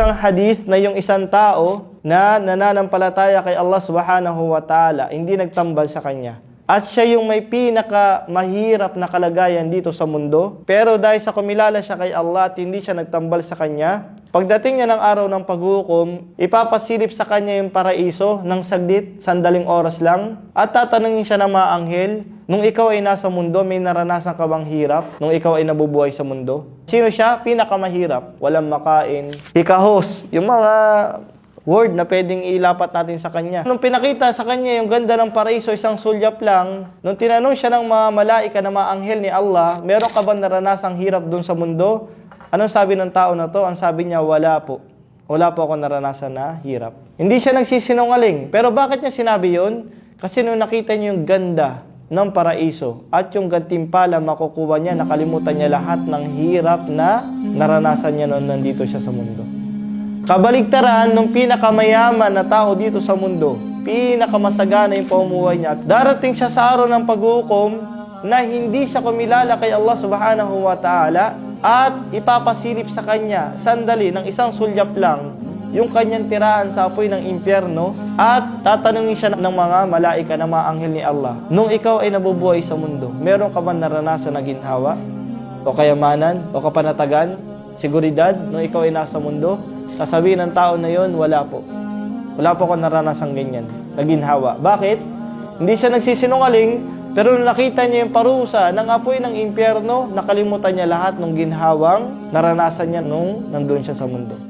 isang hadith na yung isang tao na nananampalataya kay Allah subhanahu wa ta'ala, hindi nagtambal sa kanya. At siya yung may pinaka mahirap na kalagayan dito sa mundo. Pero dahil sa kumilala siya kay Allah at hindi siya nagtambal sa kanya, pagdating niya ng araw ng paghukom, ipapasilip sa kanya yung paraiso ng saglit, sandaling oras lang, at tatanungin siya ng mga anghel, nung ikaw ay nasa mundo, may naranasan ka bang hirap? Nung ikaw ay nabubuhay sa mundo? Sino siya? Pinakamahirap. Walang makain. Hikahos. Yung mga word na pwedeng ilapat natin sa kanya. Nung pinakita sa kanya yung ganda ng paraiso, isang sulyap lang, nung tinanong siya ng mga malaika na mga anghel ni Allah, meron ka ba naranasang hirap dun sa mundo? Anong sabi ng tao na to? Ang sabi niya, wala po. Wala po ako naranasan na hirap. Hindi siya nagsisinungaling. Pero bakit niya sinabi yon? Kasi nung nakita niya yung ganda ng paraiso at yung gantimpala makukuha niya, nakalimutan niya lahat ng hirap na naranasan niya noon nandito siya sa mundo. Kabaligtaran nung pinakamayaman na tao dito sa mundo, pinakamasagana yung pamumuhay niya. At darating siya sa araw ng paghukom na hindi siya kumilala kay Allah subhanahu wa ta'ala at ipapasilip sa kanya sandali ng isang sulyap lang yung kanyang tirahan sa apoy ng impyerno at tatanungin siya ng mga malaika ng mga anghel ni Allah. Nung ikaw ay nabubuhay sa mundo, meron ka ba naranasan na ginhawa? O kayamanan? O kapanatagan? Seguridad? Nung ikaw ay nasa mundo? Sasabihin ng tao na yon, wala po. Wala po ako naranasan ganyan. Naginhawa. Bakit? Hindi siya nagsisinungaling, pero nung nakita niya yung parusa ng apoy ng impyerno, nakalimutan niya lahat ng ginhawang naranasan niya nung nandun siya sa mundo.